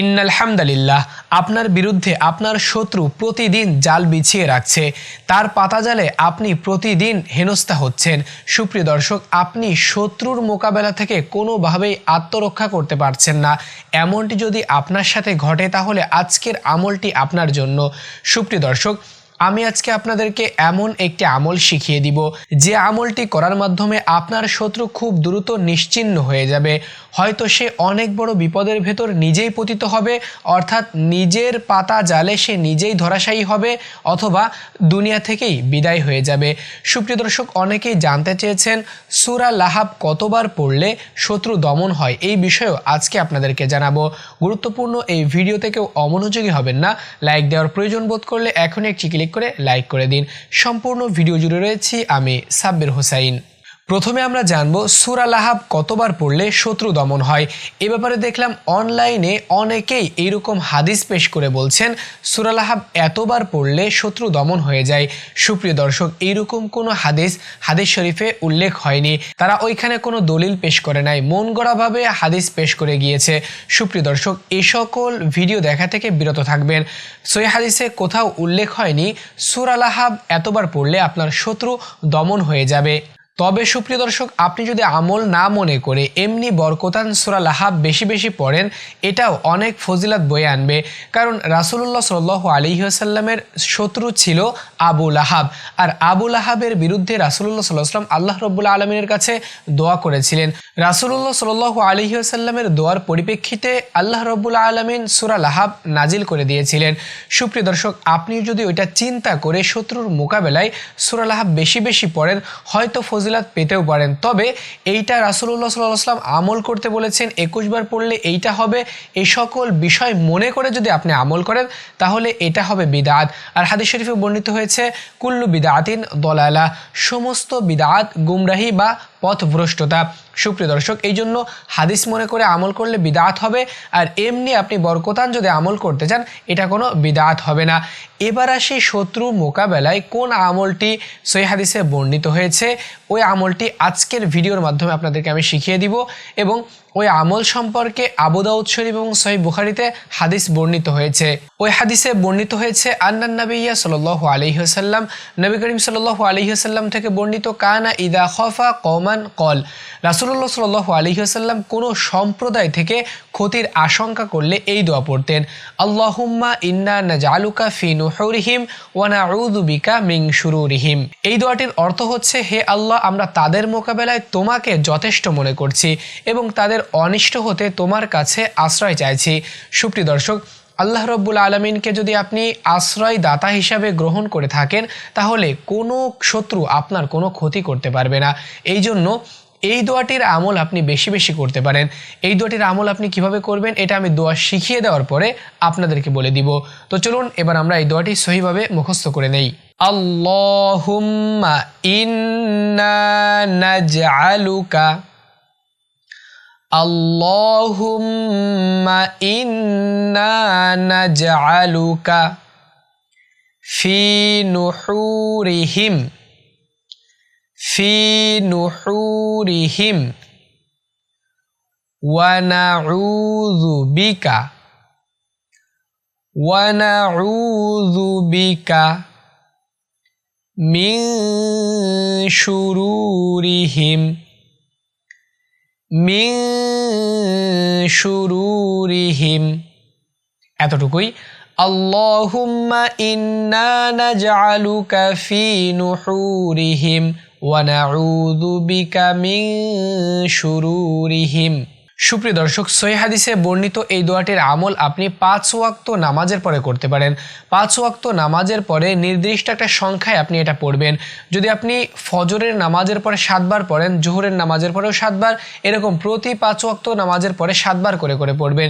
ইন্নালহামদালিল্লাহ, আপনার বিরুদ্ধে আপনার শত্রু প্রতিদিন জাল বিছিয়ে রাখছে। তার পাতা জালে আপনি প্রতিদিন হেনস্থা হচ্ছেন। সুপ্রিয় দর্শক, আপনি শত্রুর মোকাবেলা থেকে কোনোভাবেই আত্মরক্ষা করতে পারছেন না। এমনটি যদি আপনার সাথে ঘটে, তাহলে আজকের আমলটি আপনার জন্য। সুপ্রিয় দর্শক আমি আজকে আপনাদেরকে এমন একটি আমল শিখিয়ে দিব, যে আমলটি করার মাধ্যমে আপনার শত্রু খুব দ্রুত নিশ্চিহ্ন হয়ে যাবে। হয়তো সে অনেক বড় বিপদের ভেতর নিজেই পতিত হবে, অর্থাৎ নিজের পাতা জালে সে নিজেই ধরাশায়ী হবে, অথবা দুনিয়া থেকেই বিদায় হয়ে যাবে। সুপ্রিয় দর্শক, অনেকেই জানতে চেয়েছেন, সুরা লাহাব কতবার পড়লে শত্রু দমন হয়? এই বিষয়েও আজকে আপনাদেরকে জানাব। গুরুত্বপূর্ণ এই ভিডিওতে কেউ অমনোযোগী হবেন না, লাইক দেওয়ার প্রয়োজন বোধ করলে এখন একটি ক্লিক করে লাইক করে দিন। সম্পূর্ণ ভিডিও জুড়ে রয়েছি আমি সাব্বির হোসাইন। প্রথমে আমরা জানব সুরা লাহাব কতবার পড়লে শত্রু দমন হয়। এ ব্যাপারে দেখলাম অনলাইনে অনেকেই এইরকম হাদিস পেশ করে বলছেন, সুরা লাহাব এতবার পড়লে শত্রু দমন হয়ে যায়। সুপ্রিয় দর্শক, এইরকম কোনো হাদিস হাদিস শরীফে উল্লেখ হয়নি। তারা ওইখানে কোনো দলিল পেশ করে নাই, মন গড়াভাবে হাদিস পেশ করে গিয়েছে। সুপ্রিয় দর্শক এই সকল ভিডিও দেখা থেকে বিরত থাকবেন। সই হাদিসে কোথাও উল্লেখ হয়নি, সুরা লাহাব এতবার পড়লে আপনার শত্রু দমন হয়ে যাবে। তবে সুপ্রিয় দর্শক, আপনি যদি আমল না মনে করে এমনি বরকতান সুরা লাহাব বেশি বেশি পড়েন, এটাও অনেক ফজিলাত বয়ে আনবে। কারণ রাসুল্লাহ সাল আলী আসাল্লামের শত্রু ছিল আবু লাহাব। আর আবু লাহাবের বিরুদ্ধে রাসুল্লাহ সাল্লাহাম আল্লাহ রব্বুল্লা আলমিনের কাছে দোয়া করেছিলেন। রাসুল্লাহ সাল আলী আসাল্লামের দোয়ার পরিপ্রেক্ষিতে আল্লাহ রব্বুল্লা আলমিন সুরা লাহাব নাজিল করে দিয়েছিলেন। সুপ্রিয় দর্শক, আপনি যদি ওইটা চিন্তা করে শত্রুর মোকাবেলায় সুরা লাহাব বেশি বেশি পড়েন, হয়তো ফজিলাত পেতেও পারেন। তবে এইটা রাসুল্লাহ সাল্লাম আমল করতে বলেছেন একুশবার পড়লে এইটা হবে, এই সকল বিষয় মনে করে যদি আপনি আমল করেন, তাহলে এটা হবে বিদাত। আর হাদিস শরীফে বর্ণিত হয়েছে, কুল্লু বিদাতিন দলালা, সমস্ত বিদাত গুমরাহি বা পথভ্রষ্টতা। সুপ্রিয় দর্শক, এই জন্য হাদিস মনে করে আমল করলে বিদাত হবে, আর এমনি আপনি বরকতান যদি আমল করতে চান, এটা কোনো বিদাত হবে না। এবার আসি শত্রু মোকাবেলায়, কোন আমলটি সই হাদিসে বর্ণিত হয়েছে? ওই আমলটি আজকের ভিডিওর মাধ্যমে আপনাদেরকে আমি শিখিয়ে দিব এবং ওই আমল সম্পর্কে আবুদাউদ শরীফ এবং সহি বুখারিতে হাদিস বর্ণিত হয়েছে। ওই হাদিসে বর্ণিত হয়েছে, আন্নান নবীয়া সাল আলহিহাসাল্লাম নবী করিম সাল আলহিহাসাল্লাম থেকে বর্ণিত, কানা ইদা খফা কমান কল। রাসুল্লাহ সাল আলহিহাসাল্লাম কোনো সম্প্রদায় থেকে ক্ষতির আশঙ্কা করলে এই দোয়া পড়তেন, আল্লাহুম্মা ইন্না নাজালুকা ফি নুহরিহিম ওয়ানা বিকা মিং শুরুরিহিম। এই দোয়াটির অর্থ হচ্ছে, হে আল্লাহ, আমরা তাদের মোকাবেলায় তোমাকে যথেষ্ট মনে করছি এবং তাদের অনিষ্ট হতে তোমার কাছে আশ্রয় চাইছি। সুপ্রিয় দর্শক, আল্লাহ রব্বুল আলমিনকে যদি আপনি আশ্রয় দাতা হিসাবে গ্রহণ করে থাকেন, তাহলে কোনো শত্রু আপনার কোনো ক্ষতি করতে পারবে না। এই জন্য এই দোয়াটির আমল আপনি বেশি বেশি করতে পারেন। এই দোয়াটির আমল আপনি কীভাবে করবেন, এটা আমি দোয়া শিখিয়ে দেওয়ার পরে আপনাদেরকে বলে দিব। তো চলুন, এবার আমরা এই দোয়াটি সহিভাবে মুখস্থ করে নেই। আল্লাহুম্মা ইন্না اللهم إنا نجعلك في نحورهم في نحورهم. ونعوذ بك ونعوذ بك من شرورهم. মিং শুরুরিহিম। এতটুকুই। আল্লাহুম্মা ইন্না নাজআলুকা ফি নুহুরিহিম ওয়া শুরুরিহিম। সুপ্রিয় দর্শক, সহি হাদিসে বর্ণিত এই দোয়াটির আমল আপনি পাঁচ ওয়াক্ত নামাজের পরে করতে পারেন। পাঁচ ওয়াক্ত নামাজের পরে নির্দিষ্ট একটা সংখ্যায় আপনি এটা পড়বেন। যদি আপনি ফজরের নামাজের পরে সাতবার পড়েন, জোহরের নামাজের পরেও সাতবার, এরকম প্রতি পাঁচ ওয়াক্ত নামাজের পরে সাতবার করে করে পড়বেন।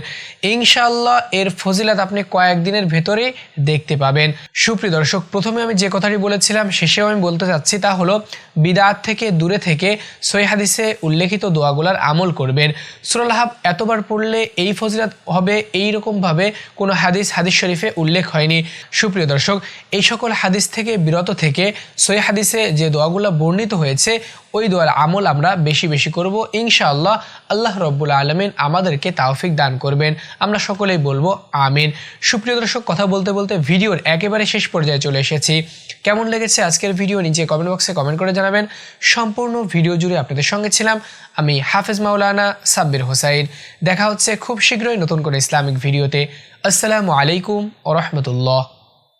ইনশাল্লাহ এর ফজিলাত আপনি কয়েকদিনের ভেতরেই দেখতে পাবেন। সুপ্রিয় দর্শক, প্রথমে আমি যে কথাটি বলেছিলাম, শেষেও আমি বলতে চাচ্ছি তা হলো, বিদাত থেকে দূরে থেকে সহি হাদিসে উল্লেখিত দোয়াগুলার আমল করবেন। সুরাল এতবার পড়লে এই ফজিলাত হবে এই রকমভাবে কোনো হাদিস হাদিস শরীফে উল্লেখ হয়নি। সুপ্রিয় দর্শক, এই সকল হাদিস থেকে, বিরত থেকে সই হাদিসে যে দোয়াগুলো বর্ণিত হয়েছে ওই দোয়ার আমল আমরা বেশি বেশি করব। ইনশাআল্লাহ আল্লাহ রব্বুল আলমিন আমাদেরকে তাওফিক দান করবেন। আমরা সকলেই বলব আমিন। সুপ্রিয় দর্শক, কথা বলতে বলতে ভিডিওর একেবারে শেষ পর্যায়ে চলে এসেছি। কেমন লেগেছে আজকের ভিডিও নিচে কমেন্ট বক্সে কমেন্ট করে জানাবেন। সম্পূর্ণ ভিডিও জুড়ে আপনাদের সঙ্গে ছিলাম আমি হাফেজ মাওলানা সাব্বির হোসাইন। দেখা হচ্ছে খুব শীঘ্রই নতুন করে ইসলামিক ভিডিওতে। আসসালামু আলাইকুম ও রহমতুল্লাহ।